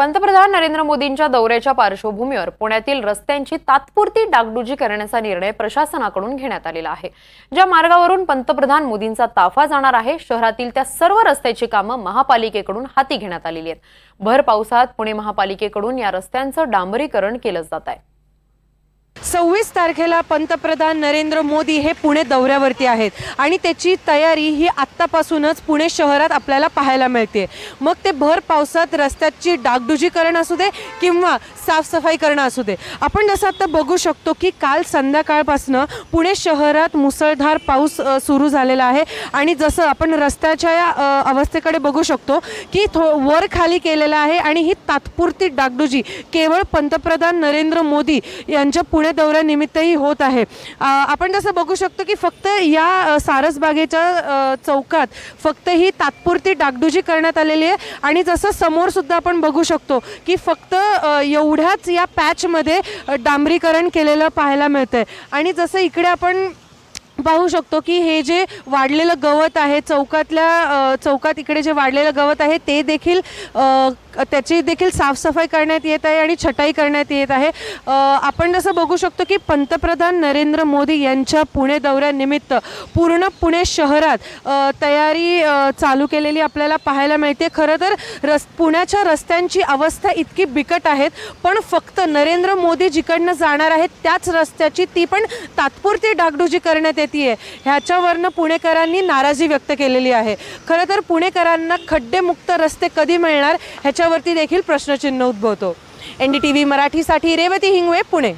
पंतप्रधान नरेंद्र मोदींच्या दौऱ्याच्या पार्श्वभूमीवर पुण्यातील रस्त्यांची तात्पुरती डागडुजी करण्याचा निर्णय प्रशासनाकडून घेण्यात आलेला आहे. ज्या मार्गावरून पंतप्रधान मोदींचा ताफा जाणार आहे शहरातील त्या सर्व रस्त्याची कामं महापालिकेकडून हाती घेण्यात आलेली आहेत. भर पावसात पुणे महापालिकेकडून या रस्त्यांचं डांबरीकरण केलं जात आहे. सव्वीस तारखेला पंतप्रधान नरेंद्र मोदी हे पुणे दौऱ्यावरती आहेत. आणि त्याची तयारी ही आत्तापासूनच पुणे शहरात आपल्याला पाहायला मिळते. मग ते भर पावसात रस्त्याची डागडुजीकरण असू दे किंवा साफसफाई करणं असू दे. आपण जसं आता बघू शकतो की काल संध्याकाळपासनं पुणे शहरात मुसळधार पाऊस सुरू झालेला आहे. आणि जसं आपण रस्त्याच्या या अवस्थेकडे बघू शकतो की थो वर खाली केलेलं आहे आणि ही तात्पुरती डागडुजी केवळ पंतप्रधान नरेंद्र मोदी यांच्या पुणे दौऱ्यानिमित्तही होत आहे. आपण जसं बघू शकतो की फक्त या सारसबागेच्या चौकात फक्त ही तात्पुरती डागडुजी करण्यात आलेली आहे. आणि जसं समोर सुद्धा आपण बघू शकतो की फक्त एवढ्याच या पॅचमध्ये डांबरीकरण केलेलं पाहायला मिळतंय. आणि जसं इकडे आपण पाहू शकतो की हे जे वाढलेलं गवत आहे चौकातल्या चौकात इकडे जे वाढलेलं गवत आहे ते देखील त्याची देखील साफसफाई करण्यात येत आहे आणि छटाई करण्यात येत आहे. आपण जसं बघू शकतो की पंतप्रधान नरेंद्र मोदी यांच्या पुणे दौऱ्यानिमित्त पूर्ण पुणे शहरात तयारी चालू केलेली आपल्याला पाहायला मिळते. खरं तर रस पुण्याच्या रस्त्यांची अवस्था इतकी बिकट आहेत पण फक्त नरेंद्र मोदी जिकडनं जाणार आहेत त्याच रस्त्याची ती पण तात्पुरती डागडुजी करण्यात येते. ह्याच्यावरनं पुणेकरांनी नाराजी व्यक्त केलेली आहे. खरं तर पुणेकरांना खड्डेमुक्त रस्ते कधी मिळणार ह्याच्यावरती देखील प्रश्नचिन्ह उद्भवतो. एन डी टी व्ही मराठीसाठी रेवती हिंगवे पुणे.